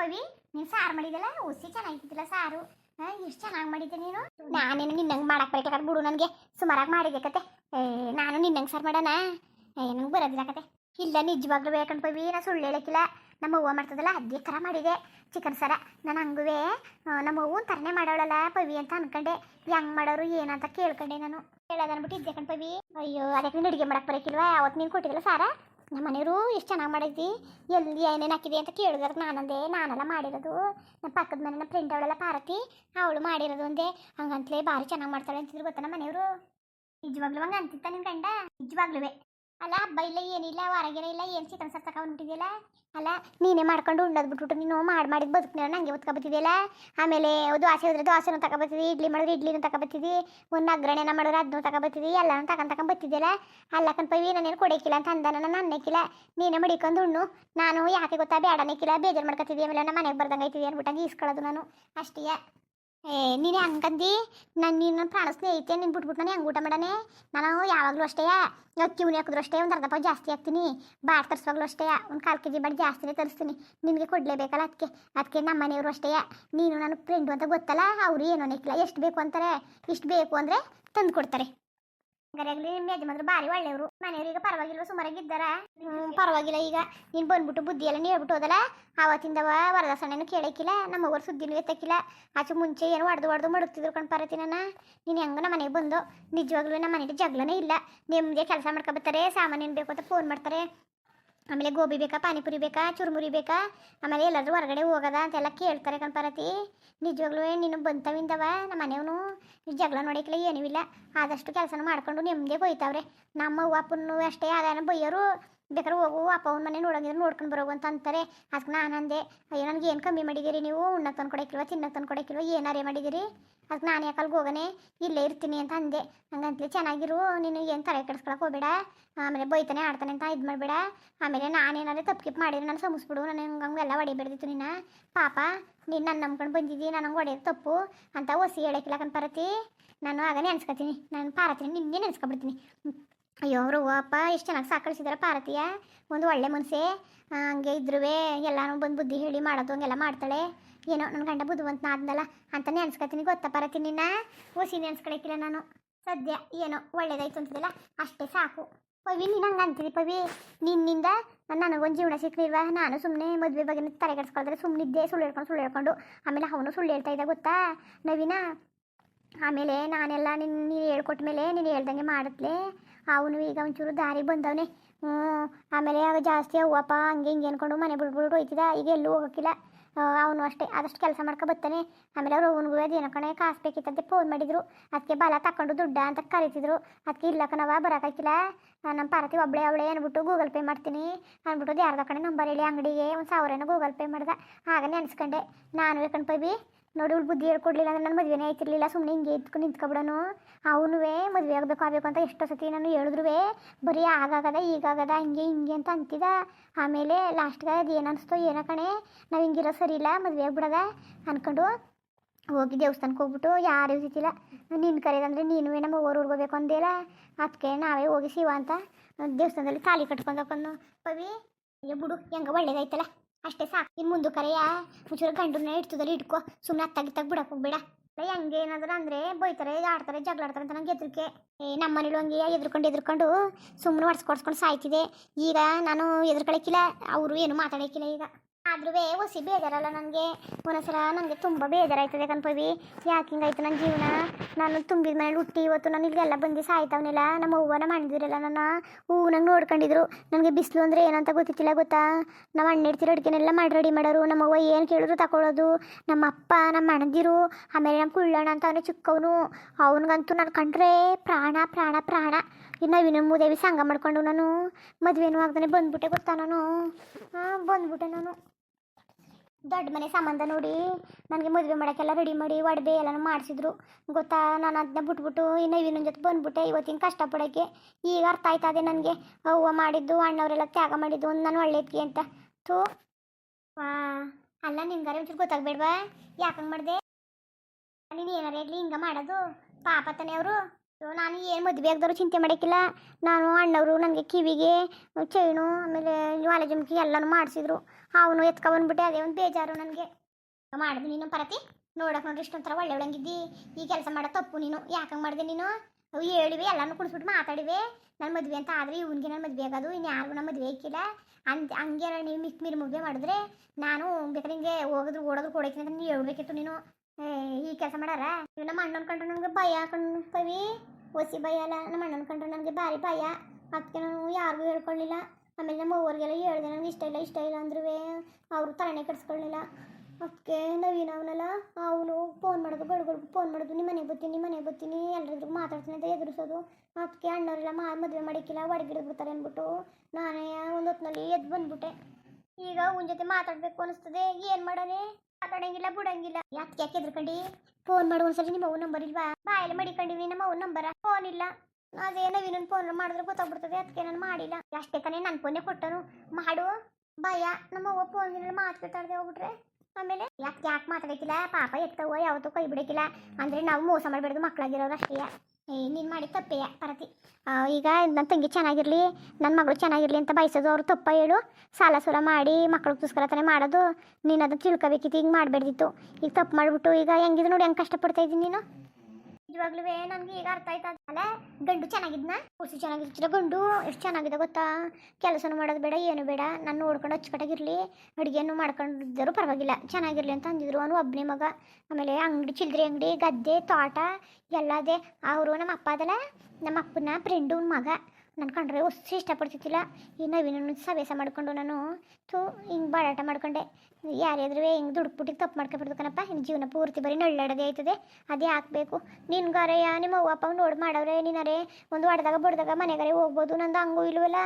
ಪವಿ, ನೀನು ಸಾರು ಮಾಡಿದಲ್ಲ ಉಸಿ ಚೆನ್ನಾಗಿದ್ದಿಲ್ಲ ಸಾರು. ಎಷ್ಟು ಚೆನ್ನಾಗಿ ಮಾಡಿದ್ದೆ ನೀನು? ನಾನೇನು ನಿನ್ನಂಗೆ ಮಾಡಕ್ಕೆ ಬರಕ್ಕೆ ಬಿಡು ನನಗೆ. ಸುಮಾರಾಗಿ ಮಾಡಿದೆ ಏ, ನಾನು ನಿನ್ನಂಗೆ ಸಾರು ಮಾಡೋಣ? ಏ, ನಂಗೆ ಬರೋದಿಲ್ಲ ಕತೆ. ಇಲ್ಲ, ನಿಜವಾಗ್ಲೂ ಬೇಕಂತ ಪವಿ, ನಾ ಸುಳ್ಳು ಹೇಳಕ್ಕಿಲ್ಲ. ನಮ್ಮ ಅವ್ವ ಮಾಡ್ತದಲ್ಲ ಅದೇ ಥರ ಮಾಡಿದೆ. ಚಿಕನ್ ಸಾರ. ನಾನು ಹಂಗುವೆ ನಮ್ಮ ಅವ್ವನ ತರನೇ ಮಾಡೋಳಲ್ಲ ಪವಿ ಅಂತ ಅನ್ಕೊಂಡೆ. ಹೆಂಗೆ ಮಾಡೋರು ಏನಂತ ಕೇಳ್ಕೊಂಡೆ ನಾನು. ಹೇಳೋದನ್ಬಿಟ್ಟು ಇದ್ದೆ ಕಣ್ ಪವಿ. ಅಯ್ಯೋ, ಅದಕ್ಕೆ ನೀನು ಅಡುಗೆ ಮಾಡಕ್ಕೆ ಬರೋಕ್ಕಿಲ್ವಾ? ಅವತ್ತು ನೀನು ಕೊಟ್ಟಿದ್ದಲ್ಲ ಸಾರ? ನಮ್ಮ ಮನೆಯವರು ಎಷ್ಟು ಚೆನ್ನಾಗಿ ಮಾಡಿದ್ವಿ. ಎಲ್ಲಿ ಏನೇನು ಹಾಕಿದೆ ಅಂತ ಕೇಳಿದ್ರೆ ನಾನಂದೆ, ನಾನೆಲ್ಲ ಮಾಡಿರೋದು. ನಮ್ಮ ಪಕ್ಕದ ಮನೆ ಫ್ರೆಂಡ್ ಅವಳೆಲ್ಲ ಪಾರತಿ ಅವಳು ಮಾಡಿರೋದು ಒಂದೇ ಹಂಗಂತಲೇ ಭಾರಿ ಚೆನ್ನಾಗಿ ಮಾಡ್ತಾಳೆ ಅಂತಿದ್ರು ಗೊತ್ತಾ ನಮ್ಮ ಮನೆಯವರು? ನಿಜವಾಗ್ಲೂ ಹಂಗೆ ಅಂತಿತ್ತ ನಿಮ್ಮ ಗಂಡ? ನಿಜವಾಗ್ಲೂ ಅಲ್ಲ ಹಬ್ಬ ಇಲ್ಲ ಏನಿಲ್ಲ ಹೊರಗಿರ ಇಲ್ಲ, ಏನು ಚಿಕನ್ ಸಾರು ತಗೊಂಡ್ಬಿಟ್ಟಿದ್ಯಲ್ಲ ಅಲ್ಲ, ನೀನೇ ಮಾಡ್ಕೊಂಡು ಉಣ್ಣೋದು ಬಿಟ್ಬಿಟ್ಟು ನೀನು ಮಾಡಿ ಮಾಡಿದ್ ಬದುಕ್ನ ನಂಗೆ ಒತ್ಕೊಬತ್ತಿದೆಯಲ್ಲ ಆಮೇಲೆ ದೋಸೆ ಹೋದ್ರೆ ದೋಸೆನೂ ತಗೊಬತ್ತಿದ್ದಿ ಇಡ್ಲಿ ಮಾಡಿದ್ರೆ ಇಡ್ಲಿನೂ ತಗೊಬತ್ತಿದ್ದಿ ಒಂದು ಅಗ್ರಣೆನ ಮಾಡಿದ್ರೆ ಅದನ್ನೂ ತಗೊಬತ್ತಿದ್ದಿ ಎಲ್ಲನೂ ತಗೊಂಡ್ ತಗೊಂಡ್ ಬತ್ತಿದ್ಯಲ್ಲ? ಅಲ್ಲ ಕಣ್ಪವಿ ನಾನೇನು ಕೊಡೋಕ್ಕಿಲ್ಲ ಅಂತ ಅಂದ ನಾನು ಅನ್ನಕ್ಕಿಲ್ಲ ನೀನೇ ಮಡಿಕೊಂಡು ಉಣ್ಣು. ನಾನು ಯಾಕೆ ಗೊತ್ತಾ ಬೇಡ ಅನ್ನಕ್ಕಿಲ್ಲ ಬೇಜಾರು ಮಾಡ್ಕೊತಿದ್ವಿ ಆಮೇಲೆ ನಮ್ಮ ಮನೆಗೆ ಬರ್ದಂಗೆ ಆಯ್ತಿದೆ ಅಂದ್ಬಿಟ್ಟಂಗೆ ಇಸ್ಕೊಳ್ಳೋದು ನಾನು. ಅಷ್ಟೇ ಏ, ನೀನು ಹಂಗಂದಿ ನಾನು ನಿನ್ನ ಪ್ರಾಣ ಐತೆ ನಿನ್ನ ಬಿಟ್ಬಿಟ್ಟು ನಾನು ಹೆಂಗೆ ಊಟ ಮಾಡಾನೆ ನಾನು ಯಾವಾಗಲೂ ಅಷ್ಟೇ ಅಕ್ಕಿ ಉನಿ ಹಾಕಿದ್ರು ಅಷ್ಟೇ, ಒಂದು ಅರ್ಧ ಪಾವು ಜಾಸ್ತಿ ಹಾಕ್ತೀನಿ. ಬಾಟ್ ತರಿಸುವಾಗಲೂ ಅಷ್ಟೇ, ಒಂದು ಕಾಲು ಕೆ ಜಿ ಬಾಟ್ ಜಾಸ್ತಿನೇ ತರಿಸ್ತೀನಿ. ನಿನಗೆ ಕೊಡಲೇಬೇಕಲ್ಲ ಅದಕ್ಕೆ ಅದಕ್ಕೆ ನಮ್ಮ ಮನೆಯವರು ಅಷ್ಟೇ. ನೀನು ನನ್ನ ಫ್ರೆಂಡು ಅಂತ ಗೊತ್ತಲ್ಲ, ಅವ್ರು ಏನೋ ಅನ್ನಕ್ಕಿಲ್ಲ ಎಷ್ಟು ಬೇಕು ಅಂತಾರೆ, ಇಷ್ಟು ಬೇಕು ಅಂದರೆ ತಂದು ಕೊಡ್ತಾರೆ ಹಂಗಾರಾಗ್ಲಿ ನಿಮ್ಮ ಯಜಮಾನ್ರು ಭಾರಿ ಒಳ್ಳೆಯವರು. ಈಗ ಪರವಾಗಿಲ್ವ ಸುಮಾರಾಗಿದ್ದಾರ? ಪರವಾಗಿಲ್ಲ ಈಗ. ನೀನು ಬಂದ್ಬಿಟ್ಟು ಬುದ್ಧಿ ಎಲ್ಲ ನೀ ಹೇಳ್ಬಿಟ್ಟು ಹೋದಲ್ಲ ಆವತ್ತಿಂದವ ವರದಸಣ್ಣನು ಕೇಳಕ್ಕಿಲ್ಲ ನಮ್ಮ ಅವ್ರ ಸುದ್ದಿನೂ ಎತ್ತಕ್ಕಿಲ್ಲ ಆಚೆ ಮುಂಚೆ ಏನು ಹೊಡೆದು ಹೊಡೆದು ಮಡುತ್ತಿದ್ರು ಕಣ್ ಪಾರತಿ ನೀನು ಹೆಂಗ ನಮ್ಮ ಮನೆಗೆ ಬಂದು? ನಿಜವಾಗ್ಲೂ ನಮ್ಮ ಮನೇಲಿ ಜಗಳನೇ ಇಲ್ಲ. ನಿಮ್ಮದೇ ಕೆಲಸ ಮಾಡ್ಕೊಬತ್ತಾರೆ ಸಾಮಾನು ಏನು ಬೇಕು ಅಂತ ಫೋನ್ ಮಾಡ್ತಾರೆ. ಆಮೇಲೆ ಗೋಬಿ ಬೇಕಾ, ಪಾನಿಪುರಿ ಬೇಕಾ, ಚುರುಮುರಿ ಬೇಕಾ? ಆಮೇಲೆ ಎಲ್ಲಾದರೂ ಹೊರಗಡೆ ಹೋಗದ ಅಂತೆಲ್ಲ ಕೇಳ್ತಾರೆ ಕಣ್ಪಾರತಿ ನಿಜವಾಗ್ಲೂ ನೀನು ಬಂತವಿಂದವ? ನಮ್ಮ ಮನೆಯವನು ಜಗಳ ನೋಡಕ್ಕಿಲ್ಲ ಏನೂ ಇಲ್ಲ. ಆದಷ್ಟು ಕೆಲಸನ ಮಾಡ್ಕೊಂಡು ನೆಮ್ಮದಿ ಬೈತಾವ್ರೆ ನಮ್ಮ ಅಪ್ಪನೂ ಅಷ್ಟೇ. ಆದಾನ ಬೈಯೋರು ಬೇಕಾದ್ರೆ ಹೋಗು, ಅಪ್ಪ ಅವ್ನ ಮನೆ ನೋಡಂಗಿದ್ರೆ ನೋಡ್ಕೊಂಡು ಬರೋ ಅಂತ ಅಂತಾರೆ. ಅದಕ್ಕೆ ನಾನು ಅಂದೆ, ಅಯ್ಯೋ ನನಗೆ ಏನು ಕಮ್ಮಿ ಮಾಡಿದ್ದೀರಿ ನೀವು? ಉಣ್ಣಕ್ಕೆ ತಂದು ಕೊಡೋಕ್ಕಿಲ್ವ ತಿನ್ನಕ್ಕೆ ತಂದು ಕೊಡೋಕ್ಕಿಲ್ವ, ಏನಾರೇ ಮಾಡಿದ್ದೀರಿ ಅದಕ್ಕೆ ನಾನು ಯಾಕಲ್ಗೆ ಹೋಗನೆ? ಇಲ್ಲೇ ಇರ್ತೀನಿ ಅಂತ ಅಂದೆ. ಹಂಗಂತಲೇ ಚೆನ್ನಾಗಿರು, ನೀನು ಏನು ತಲೆ ಕೆಡಿಸ್ಕೊಳಕ್ಕೆ ಹೋಗಬೇಡ. ಆಮೇಲೆ ಬೈತಾನೆ ಆಡ್ತಾನೆ ಅಂತ ಇದು ಮಾಡಬೇಡ. ಆಮೇಲೆ ನಾನೇನಾದ್ರೆ ತಪ್ಪು ಕಿಪ್ ಮಾಡಿದ್ರೆ ನಾನು ಸಮಸ್ಬಿಡು, ನಾನು ಹಂಗೆ ಹಂಗೆಲ್ಲ ಹೊಡಿಬೇಡ್ದಿತ್ತು ನಿನ್ನ ಪಾಪ, ನೀನು ನನ್ನ ನಂಬ್ಕೊಂಡು ಬಂದಿದ್ದಿ ನಾನು ಹಂಗೆ ಹೊಡೆಯೋದು ತಪ್ಪು ಅಂತ ಒಸಿ ಹೇಳಕ್ಕಿಲ್ಲ ಕಣ್ಪಾರತಿ ನಾನು ಆಗ ನೆನ್ಸ್ಕೊತೀನಿ, ನಾನು ಪಾರತಿನ ನಿನ್ನೆ ನೆನ್ಸ್ಕೊಬಿಡ್ತೀನಿ. ಅಯ್ಯೋ, ಅವರು ಅಪ್ಪ ಎಷ್ಟು ಚೆನ್ನಾಗಿ ಸಾಕಳಿಸಿದಾರೆ ಪಾರತಿಯ ಒಂದು ಒಳ್ಳೆ ಮನಸ್ಸೆ ಹಂಗೆ ಇದ್ರೂ ಎಲ್ಲಾನು ಬಂದು ಬುದ್ಧಿ ಹೇಳಿ ಮಾಡೋದು, ಹಂಗೆಲ್ಲ ಮಾಡ್ತಾಳೆ. ಏನೋ ನನ್ನ ಗಂಡ ಬುದ್ಧಿವಂತನ ಆದ್ನಲ್ಲ ಅಂತ ನೆನ್ಸ್ಕೊತೀನಿ ಗೊತ್ತಾ ಪಾರತಿ ನಿನ್ನ? ಓಸಿ ನೆನ್ಸ್ಕೊಳಕ್ಕಿಲ್ಲ ನಾನು. ಸದ್ಯ ಏನೋ ಒಳ್ಳೇದಾಯ್ತು ಅಂತಿದ್ದಲ್ಲ ಅಷ್ಟೇ ಸಾಕು. ಪವಿ, ನೀನು ಹಂಗೆ ಅಂತಿದ್ದಿ ಪವಿ? ನಿನ್ನಿಂದ ನನಗೊಂದು ಜೀವನ ಸಿಕ್ಕಿರುವ ನಾನು ಸುಮ್ಮನೆ ಮದುವೆ ಬಗ್ಗೆ ತಲೆಗೆಡ್ಸ್ಕೊಳ್ತಾರೆ ಸುಮ್ಮನಿದ್ದೆ ಸುಳ್ಳು ಹೇಳ್ಕೊಂಡು ಸುಳ್ಳು ಹೇಳ್ಕೊಂಡು. ಆಮೇಲೆ ಅವನು ಸುಳ್ಳು ಹೇಳ್ತಾ ಇದ್ದ, ಗೊತ್ತಾ? ನವೀನ ಆಮೇಲೆ ನಾನೆಲ್ಲ ನಿನ್ನ ನೀನು ಹೇಳ್ಕೊಟ್ಟ ಮೇಲೆ ನೀನು ಹೇಳ್ದಂಗೆ ಮಾಡತ್ಲೆ. ಅವನು ಈಗ ಒಂಚೂರು ದಾರಿ ಬಂದವನೆ. ಹ್ಞೂ, ಆಮೇಲೆ ಅವ ಜಾಸ್ತಿ ಅವ್ವಪ್ಪ ಹಂಗೆ ಹಿಂಗೆ ಅನ್ಕೊಂಡು ಮನೆ ಬಿಡ್ಬಿಟ್ಟು ಹೋಯ್ತಿದ್ದ. ಈಗ ಎಲ್ಲೂ ಹೋಗೋಕ್ಕಿಲ್ಲ. ಅವನು ಅಷ್ಟೇ, ಆದಷ್ಟು ಕೆಲಸ ಮಾಡ್ಕೊ ಬರ್ತಾನೆ ಆಮೇಲೆ ಅವ್ರು ಅವನಿಗೂ ಅದೇನೋ ಕಣೆ, ಕಾಸು ಬೇಕಿತ್ತಂತೆ ಫೋನ್ ಮಾಡಿದ್ರು. ಅದಕ್ಕೆ ಬಾಲ ತಕ್ಕೊಂಡು ದುಡ್ಡ ಅಂತ ಕರಿತಿದ್ರು. ಅದಕ್ಕೆ ಇಲ್ಲ ಕಣವ ನಮ್ಮ ಪಾರತಿ ಒಬ್ಬಳೆ ಅವಳೆ ಅಂದ್ಬಿಟ್ಟು ಗೂಗಲ್ ಪೇ ಮಾಡ್ತೀನಿ. ಅಂದ್ಬಿಟ್ಟು ಯಾರ್ದ ಕಡೆ ನಂಬರ್ ಹೇಳಿ ಅಂಗಡಿಗೆ ಒಂದು ಸಾವಿರನ ಗೂಗಲ್ ಪೇ ಮಾಡ್ದೆ. ಆಗ ನೆನ್ಸ್ಕೊಂಡೆ. ನಾನು ಬೇಕಂಡ್ ಪೈಬಿ ನೋಡಿ ಇವ್ಳು ಬುದ್ಧಿ ಹೇಳ್ಕೊಡ್ಲಿಲ್ಲ ಅಂದ್ರೆ ನನ್ನ ಮದುವೆನೇ ಆಯ್ತಿರ್ಲಿಲ್ಲ ಸುಮ್ಮನೆ ಹಿಂಗೆ ಇದ್ಕೊಂಡು ನಿಂತ್ಕೊಬಿಡೋನು. ಅವನು ಮದುವೆ ಆಗಬೇಕು ಆಗಬೇಕು ಅಂತ ಎಷ್ಟೋ ಸತಿ ನಾನು ಹೇಳಿದ್ರು ಬರೀ ಆಗಾಗದ ಈಗಾಗದ ಹಿಂಗೆ ಹಿಂಗೆ ಅಂತ ಅಂತಿದ. ಆಮೇಲೆ ಲಾಸ್ಟ್ಗೆ ಅದು ಏನು ಅನಿಸ್ತೋ? ಏನೋ ಕಣೆ, ನಾವು ಹಿಂಗಿರೋ ಸರಿ ಇಲ್ಲ, ಮದುವೆ ಆಗ್ಬಿಡದ ಅನ್ಕೊಂಡು ಹೋಗಿ ದೇವಸ್ಥಾನಕ್ಕೆ ಹೋಗ್ಬಿಟ್ಟು ಯಾರು ಸಿಕ್ಕಿಲ್ಲ ನಿನ್ನ ಕರೆದಂದ್ರೆ ನೀನು ನಮ್ಮ ಊರು ಹೋಗ್ಬೇಕು ಅಂದಿಲ್ಲ ಅದಕ್ಕೆ ನಾವೇ ಹೋಗಿ ಶಿವ ಅಂತ ದೇವಸ್ಥಾನದಲ್ಲಿ ತಾಲಿ ಕಟ್ಕೊಂಡು ಪವಿ ಬಿಡು, ಹೆಂಗೆ ಒಳ್ಳೇದಾಯ್ತಲ್ಲ. ಅಷ್ಟೇ ಸಾಕು. ಇನ್ನು ಮುಂದೆ ಕರೆಯ? ಮುಚ್ಚೂರ ಗಂಡನ್ನ ಇಡ್ತದಲ್ಲಿ ಇಟ್ಕೋ ಸುಮ್ಮನೆ ಅತ್ತಾಗಿತ್ತಾಗ ಬಿಡಕ್ಕೆ ಹೋಗ್ಬೇಡ. ಹೆಂಗೆ ಅಂದ್ರೆ ಬೈತಾರೆ, ಆಡ್ತಾರೆ, ಜಗಳ ಆಡ್ತಾರೆ ಅಂತ ನಂಗೆ ಎದ್ರಿಕೆ ಏ, ನಮ್ಮ ಮನೇಲಿ ಹಂಗೆ ಎದ್ರುಕೊಂಡು ಎದ್ರುಕೊಂಡು ಸುಮ್ಮನೆ ಹೊಡ್ಸ್ಕೊಡ್ಸ್ಕೊಂಡು ಸಾಯ್ತಿದೆ. ಈಗ ನಾನು ಎದ್ರುಕೊಳಕ್ಕಿಲ್ಲ ಅವರು ಏನು ಮಾತಾಡೋಕ್ಕಿಲ್ಲ ಈಗ. ಆದ್ರೂ ಒಸಿ ಬೇಜಾರಲ್ಲ ನನಗೆ. ಒಂದೊಂದ್ಸಲ ನನಗೆ ತುಂಬ ಬೇಜಾರಾಯ್ತದೆ ಕಣ್ಪವಿ ಯಾಕೆ ಹಿಂಗಾಯ್ತು ನನ್ನ ಜೀವನ? ನಾನು ತುಂಬಿದ ಮನೇಲಿ ಹುಟ್ಟಿ ಇವತ್ತು ನಾನು ಇಲ್ಲಿಗೆಲ್ಲ ಬಂದು ಸಾಯ್ತಾವನಿಲ್ಲ? ನಮ್ಮ ಅವ್ವನ ಮಾಡಿದಿರಲ್ಲ ನನ್ನ? ಹೂ, ನಂಗೆ ನೋಡ್ಕೊಂಡಿದ್ರು. ನನಗೆ ಬಿಸಿಲು ಅಂದರೆ ಏನಂತ ಗೊತ್ತಿತ್ತಿಲ್ಲ ಗೊತ್ತಾ? ನಮ್ಮ ಅಣ್ಣ ಇಡ್ತಿರೋ ಅಡುಗೆನೆಲ್ಲ ಮಾಡಿ ರೆಡಿ ಮಾಡೋರು. ನಮ್ಮ ಅವ್ವ ಏನು ಕೇಳಿದ್ರು ತಗೊಳ್ಳೋದು ನಮ್ಮ ಅಪ್ಪ, ನಮ್ಮ ಅಣ್ಣದಿರು, ಆಮೇಲೆ ನಮ್ಮ ಕುಳ್ಳಣ್ಣ ಅಂತ ಅವನೇ ಚಿಕ್ಕವನು. ಅವನಿಗಂತೂ ನಾನು ಕಂಡ್ರೆ ಪ್ರಾಣ ಪ್ರಾಣ ಪ್ರಾಣ. ಇನ್ನು ಮೂದೇವಿ ಸಂಘ ಮಾಡ್ಕೊಂಡು ನಾನು ಮದುವೆನೂ ಆಗ್ತಾನೆ ಬಂದ್ಬಿಟ್ಟೆ ಗೊತ್ತಾ ನಾನು? ಬಂದ್ಬಿಟ್ಟೆ ನಾನು. ದೊಡ್ಡ ಮನೆ ಸಂಬಂಧ ನೋಡಿ ನನಗೆ ಮದುವೆ ಮಾಡೋಕ್ಕೆಲ್ಲ ರೆಡಿ ಮಾಡಿ ಒಡವೆ ಎಲ್ಲನೂ ಮಾಡಿಸಿದ್ರು. ಗೊತ್ತಾ? ನಾನು ಅದನ್ನ ಬಿಟ್ಬಿಟ್ಟು ಇನ್ನು ಇನ್ನೊಂದು ಜೊತೆ ಬಂದ್ಬಿಟ್ಟೆ ಇವತ್ತಿನ ಕಷ್ಟಪಡೋಕ್ಕೆ. ಈಗ ಅರ್ಥ ಆಯ್ತದೆ ನನಗೆ. ಅವ್ವ ಮಾಡಿದ್ದು, ಅಣ್ಣವರೆಲ್ಲ ತ್ಯಾಗ ಮಾಡಿದ್ದು, ಒಂದು ನಾನು ಒಳ್ಳೇದಕ್ಕೆ ಅಂತ. ಥೂ. ವಾ. ಅಲ್ಲ ನಿಮ್ಗಾರೆ ಒಂಚೂರು ಗೊತ್ತಾಗ್ಬೇಡ್ವಾ? ಯಾಕಂಗೆ ಮಾಡಿದೆ? ನೀನು ಏನಾರೇ ಆಗಲಿ ಹಿಂಗೆ ಮಾಡೋದು? ಪಾಪ ತಾನೇ ಅವರು. ನಾನು ಏನು ಮದುವೆ ಆಗದವ್ರು ಚಿಂತೆ ಮಾಡೋಕ್ಕಿಲ್ಲ. ನಾನು ಅಣ್ಣವರು, ನನಗೆ ಕಿವಿಗೆ, ಚೈನು, ಆಮೇಲೆ ವಾಲೆ ಜುಮ್ಕಿ ಎಲ್ಲನೂ ಮಾಡಿಸಿದ್ರು. ಅವನು ಎತ್ಕೊಬಂದ್ಬಿಟ್ಟೆ ಅದೇ ಒಂದು ಬೇಜಾರು ನನಗೆ. ಮಾಡಿದೆ ನೀನು ಪರತಿ. ನೋಡಕ್ ನೋಡ್ರಿ ಇಷ್ಟೊಂಥರ ಒಳ್ಳೆ ಒಳಂಗಿದ್ದಿ ಈ ಕೆಲಸ ಮಾಡೋ ತಪ್ಪು ನೀನು. ಯಾಕಂಗೆ ಮಾಡಿದೆ ನೀನು? ಅವು ಹೇಳಿವೆ, ಎಲ್ಲನೂ ಕುಡಿಸ್ಬಿಟ್ಟು ಮಾತಾಡಿವೆ. ನನ್ನ ಮದುವೆ ಅಂತ ಆದರೆ ಇವನಿಗೆ ನನ್ನ ಮದುವೆ ಆಗೋದು ಇನ್ನು ಯಾರಿಗೂ ನನ್ನ ಮದುವೆ ಇಕ್ಕಿಲ್ಲ ಅಂತ ಹಂಗೆ ನೀವು ಮಿಕ್ ಮೀರಿ ಮದುವೆ ಮಾಡಿದ್ರೆ ನಾನು ಬೇಕಾದ್ರೆ ಹಿಂಗೆ ಹೋಗಿದ್ರು, ಓಡೋದ್ರು ಕೊಡೋಕ್ಕಿಂತ ನೀನು ಹೇಳ್ಬೇಕಿತ್ತು ನೀನು. ಈ ಕೆಲಸ ಮಾಡಾರ? ನಮ್ಮ ಅಣ್ಣನ ಕಂಡ್ರೆ ನನಗೆ ಭಯ ಕಣ್ಣು ಕವಿ ಒಸಿ ಭಯ ಅಲ್ಲ, ನಮ್ಮ ಅಣ್ಣನ ಕಂಡ್ರೆ ನನಗೆ ಭಾರಿ ಭಯ. ಅದಕ್ಕೆ ನಾವು ಯಾರಿಗೂ ಹೇಳ್ಕೊಳ್ಳಿಲ್ಲ ಆಮೇಲೆ ನಮ್ಮ ಅವ್ರಿಗೆಲ್ಲ ಹೇಳಿದೆ ನನಗೆ ಇಷ್ಟ ಇಲ್ಲ ಇಷ್ಟ ಇಲ್ಲ ಅಂದ್ರೂ ಅವರು ತರಣೆ ಕೆಡಿಸ್ಕೊಳ್ಳಿಲ್ಲ ಅದಕ್ಕೆ ನವೀನ ಅವನಲ್ಲ, ಅವನು ಫೋನ್ ಮಾಡೋದು ಬಡ್ಗಳು ಫೋನ್ ಮಾಡೋದು ನಿಮ್ಮ ಮನೆಗೆ ಬರ್ತೀನಿ ನಿಮ್ಮ ಮನೆಗೆ ಬರ್ತೀನಿ ಎಲ್ರಿದ್ರು ಮಾತಾಡ್ತೀನಿ ಅಂತ ಎದುರಿಸೋದು. ಅದಕ್ಕೆ ಅಣ್ಣವರೆಲ್ಲ, ಮಾ, ಮದುವೆ ಮಾಡಿಕ್ಕಿಲ್ಲ ಒಡಗಿಡಿದು ಬಿಡ್ತಾರೆ ಅಂದ್ಬಿಟ್ಟು ನಾನೇ ಒಂದು ಹೊತ್ತಿನಲ್ಲಿ ಎದ್ದು ಬಂದ್ಬಿಟ್ಟೆ. ಈಗ ಅವನ ಜೊತೆ ಮಾತಾಡಬೇಕು ಅನಿಸ್ತದೆ. ಏನು ಮಾಡೋನೆ ಮಾತಾಡಂಗಿಲ್ಲ, ಬಿಡಂಗಿಲ್ಲ. ಯಾಕೆ ಯಾಕೆ ಎದ್ರಕಂಡಿ ಫೋನ್ ಮಾಡು ಒಂದ್ಸಲಿ ನಿಮ್ಮ ಅವ್ನ ನಂಬರ್ ಇಲ್ವಾ? ಬಾಯಲ್ಲಿ ಮಡಿಕೊಂಡಿವಿ ನಮ್ಮ ಅವ್ನ ನಂಬರ ಫೋನ್ ಇಲ್ಲ. ಅದೇನೋ ಇನ್ನೊಂದು ಫೋನ್ ಮಾಡಿದ್ರೆ ಗೊತ್ತಾಗ್ಬಿಡ್ತದೆ ಅದಕ್ಕೆ ನಾನು ಮಾಡಿಲ್ಲ. ಅಷ್ಟೇ ತಾನೇ ನನ್ನ ಫೋನೇ ಕೊಟ್ಟನು. ಮಾಡು. ಭಯ. ನಮ್ಮ ಅವ್ವ ಫೋನ್ ಮಾತು ಕೇಳ್ತಾಳ್ದೆ ಹೋಗ್ಬಿಟ್ರೆ. ಆಮೇಲೆ ಯಾಕೆ ಯಾಕೆ ಮಾತಾಡಕ್ಕಿಲ್ಲ ಪಾಪ ಎತ್ತವ ಯಾವತ್ತೂ ಕೈ ಬಿಡಕ್ಕಿಲ್ಲ ಅಂದರೆ ನಾವು ಮೋಸ ಮಾಡಬೇಡ್ದು ಮಕ್ಕಳಾಗಿರೋರು ಅಷ್ಟೇ. ನೀನು ಮಾಡಿ ತಪ್ಪೆಯ ಪರತಿ. ಈಗ ನನ್ನ ತಂಗಿ ಚೆನ್ನಾಗಿರಲಿ ನನ್ನ ಮಗಳು ಚೆನ್ನಾಗಿರಲಿ ಅಂತ ಬಯಸೋದು, ಅವರು ತಪ್ಪ ಹೇಳು. ಸಾಲ ಸೂಲ ಮಾಡಿ ಮಕ್ಕಳಿಗೋಸ್ಕರ ತಾನೇ ಮಾಡೋದು. ನೀನು ಅದನ್ನು ತಿಳ್ಕೊಬೇಕಿತ್ತು ಈಗ ಮಾಡಬೇಡ್ದಿತ್ತು. ಈಗ ತಪ್ಪು ಮಾಡಿಬಿಟ್ಟು ಈಗ ಹೆಂಗಿದ್ರು ನೋಡಿ, ಹೆಂಗೆ ಕಷ್ಟಪಡ್ತಾ ಇದ್ದೀನಿ ನೀನು. ನಿಜವಾಗ್ಲೂ ನನಗೆ ಈಗ ಅರ್ಥ ಆಯ್ತಾ ಅಲ್ಲ ಗಂಡು ಚೆನ್ನಾಗಿದ್ನ? ಹುಸಿ ಚೆನ್ನಾಗಿರ್ತಿರ ಗಂಡು? ಎಷ್ಟು ಚೆನ್ನಾಗಿದೆ ಗೊತ್ತಾ? ಕೆಲಸನೂ ಮಾಡೋದು ಬೇಡ, ಏನು ಬೇಡ. ನಾನು ನೋಡ್ಕೊಂಡು ಅಚ್ಚುಕಟ್ಟಾಗಿರಲಿ. ಅಡುಗೆನೂ ಮಾಡ್ಕೊಂಡಿದ್ದರು ಪರವಾಗಿಲ್ಲ. ಚೆನ್ನಾಗಿರಲಿ ಅಂತ ಅಂದಿದ್ರು ಅವನು ಒಬ್ಬನೇ ಮಗ. ಆಮೇಲೆ ಅಂಗಡಿ ಚಿಲ್ದ್ರಿ ಅಂಗಡಿ, ಗದ್ದೆ, ತೋಟ, ಎಲ್ಲದೇ. ಅವರು ನಮ್ಮ ಅಪ್ಪ ಅದಲ್ಲ ನಮ್ಮ ಅಪ್ಪನ ಫ್ರೆಂಡು ಮಗ. ನನ್ನ ಕಂಡ್ರೆ ಹೊಸ ಇಷ್ಟಪಡ್ತಿದ್ದಿಲ್ಲ. ಈ ನವೀನ ಸವೇಸ ಮಾಡಿಕೊಂಡು ನಾನು ಥೂ ಹಿಂಗೆ ಬಾಡಾಟ ಮಾಡ್ಕೊಂಡೆ. ಯಾರ್ಯಾದ್ರೂ ಹಿಂಗೆ ದುಡ್ಕ್ಬಿಟ್ಟು ತಪ್ಪು ಮಾಡ್ಕೊಬಿಡ್ದು ಕಣಪ್ಪ ಹಿಂಗೆ ಜೀವನ ಪೂರ್ತಿ ಬರೀ ನಳ್ಳಾಡೋದೇ ಆಯ್ತದೆ. ಅದೇ ಹಾಕಬೇಕು ನಿನ್ಗಾರೆಯ ನಿಮ್ಮ ಅವ್ವ ಅಪ್ಪ ನೋಡಿ ಮಾಡವ್ರೆ, ನೀನಾರೆ ಒಂದು ಹೊಡೆದಾಗ ಬಡ್ದಾಗ ಮನೆಗಾರೆ ಹೋಗ್ಬೋದು. ನಂದು ಹಂಗೂ ಇಲ್ವಲ್ಲ?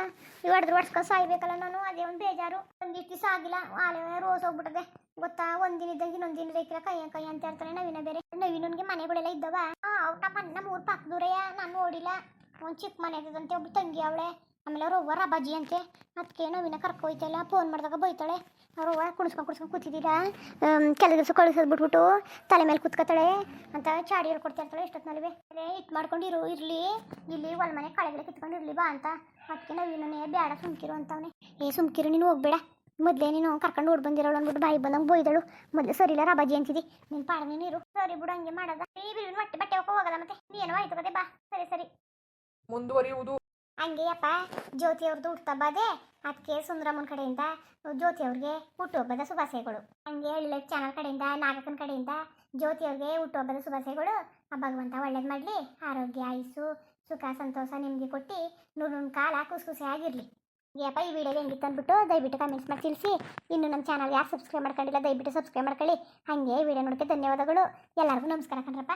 ಹೊಡೆದ್ರು ಹೊಡ್ಸ್ಕೊಂಡು ಸಾಯ್ಬೇಕಲ್ಲ ನಾನು. ಅದೇ ಒಂದು ಬೇಜಾರು. ಒಂದಿಷ್ಟು ದಿವಸ ಆಗಿಲ್ಲ. ಆಲೆ ರೋಸ್ ಹೋಗ್ಬಿಟ್ಟದೆ. ಗೊತ್ತಾ? ಒಂದಿನ ಇದ್ದಂಗೆ ಇನ್ನೊಂದು ದಿನ ಬೇಕಿಲ್ಲ ಕೈಯ ಕೈ ಅಂತ ಹೇಳ್ತಾರೆ ನವೀನ ಬೇರೆ. ನವೀನನ್ಗೆ ಮನೆಗಳೆಲ್ಲ ಇದ್ದವ. ಅವ್ರು ನಮ್ಮ ಊರು ಪಕ್ಕದೂರೆಯ ನಾನು ನೋಡಿಲ್ಲ. ಒಂದು ಚಿಕ್ಕ ಮನೆ ಇದ್ದದಂತೆ ಒಬ್ಬ ತಂಗಿ ಅವಳೆ. ಆಮೇಲೆ ಅವ್ರು ಅವ್ವ ಬಾಜಿ ಅಂತೆ. ಅದಕ್ಕೆ ನವೀನ ಕರ್ಕೊ ಹೋಯ್ತಲ್ಲ ಫೋನ್ ಮಾಡಿದಾಗ ಬೈತಾಳೆ. ಅವ್ರು ಅವ್ವ ಕುಣಿಸ್ಕೊಂಡು ಕುಣಿಸ್ಕೊಂಡು ಕೂತಿದ್ದೀರಾ? ಕೆಲಸ ಬಿಟ್ಬಿಟ್ಟು ತಲೆ ಮೇಲೆ ಕೂತ್ಕೊತಾಳೆ ಅಂತ ಚಾಡಿ ಹೇಳ್ಕೊಡ್ತಿರ್ತಾಳೆ ಇಷ್ಟೊತ್ತಿನಲ್ಲಿ ಇಟ್ಟು ಮಾಡ್ಕೊಂಡು ಇರು ಇರಲಿ. ಇಲ್ಲಿ ಒಳ ಮನೆ ಕಳೆಗಳ ಕಿತ್ಕೊಂಡು ಇರಲಿ, ಬಾ ಅಂತ. ಅದಕ್ಕೆ ನವೀನೇ ಬೇಡ ಸುಮ್ಕಿರು ಅಂತವನೆ ಏ, ಸುಮ್ಕಿರು, ನೀನು ಹೋಗ್ಬೇಡ. ಮೊದಲೇ ನೀನು ಕರ್ಕೊಂಡು ಓಡ್ ಬಂದಿರೋಳು ಅಂದ್ಬಿಟ್ಟು ಬಾಯಿ ಬಂದಂಗೆ ಬೈದಳು ಮೊದಲು ಸರಿ ಇಲ್ಲ, ರಾಬಾಜಿ ಅಂತಿದ್ದಿ ನೀನು ಪಾಡ ನೀನು ಇರು ಸರಿ ಬಿಡು, ಹಂಗೆ ಮಾಡೋದ. ಬಟ್ಟೆ ಬಟ್ಟೆ ಹೋಗೋ ಹೋಗಲ್ಲ ಮತ್ತೆ. ನೀನು ಆಯ್ತು ಬಾ. ಸರಿ ಸರಿ. ಮುಂದುವರಿಯುವುದು. ಹಂಗೆಯಪ್ಪ ಜ್ಯೋತಿ ಅವ್ರದ್ದು ಹುಟ್ಟುಹಬ್ಬದೆ ಅದಕ್ಕೆ ಸುಂದರಮ್ಮನ ಕಡೆಯಿಂದ ಜ್ಯೋತಿ ಅವ್ರಿಗೆ ಹುಟ್ಟುಹಬ್ಬದ ಶುಭಾಶಯಗಳು. ಹಂಗೆ ಒಳ್ಳೆ ಚಾನಲ್ ಕಡೆಯಿಂದ ನಾಗಕನ ಕಡೆಯಿಂದ ಜ್ಯೋತಿ ಅವ್ರಿಗೆ ಹುಟ್ಟುಹಬ್ಬದ ಶುಭಾಶಯಗಳು. ಆ ಭಗವಂತ ಒಳ್ಳೇದು ಮಾಡಲಿ, ಆರೋಗ್ಯ, ಆಯುಸ್ಸು, ಸುಖ, ಸಂತೋಷ ನಿಮಗೆ ಕೊಟ್ಟು ನೂರು ಕಾಲ ಖುಷಿ ಆಗಿರಲಿ ಯಪ್ಪ ಈ ವಿಡಿಯೋ ಹೆಂಗಿತ್ತು ಅಂದ್ಬಿಟ್ಟು ದಯವಿಟ್ಟು ಕಮೆಂಟ್ಸ್ ಮಾಡಿ ತಿಳಿಸಿ. ಇನ್ನು ನಮ್ಮ ಚಾನಲ್ ಯಾರು ಸಬ್ಸ್ಕ್ರೈಬ್ ಮಾಡ್ಕೊಂಡಿಲ್ಲ, ದಯವಿಟ್ಟು ಸಬ್ಸ್ಕ್ರೈಬ್ ಮಾಡ್ಕೊಳ್ಳಿ. ಹಾಗೆ ವಿಡಿಯೋ ನೋಡೋಕ್ಕೆ ಧನ್ಯವಾದಗಳು. ಎಲ್ಲರಿಗೂ ನಮಸ್ಕಾರ ಕಣ್ರಪ್ಪ.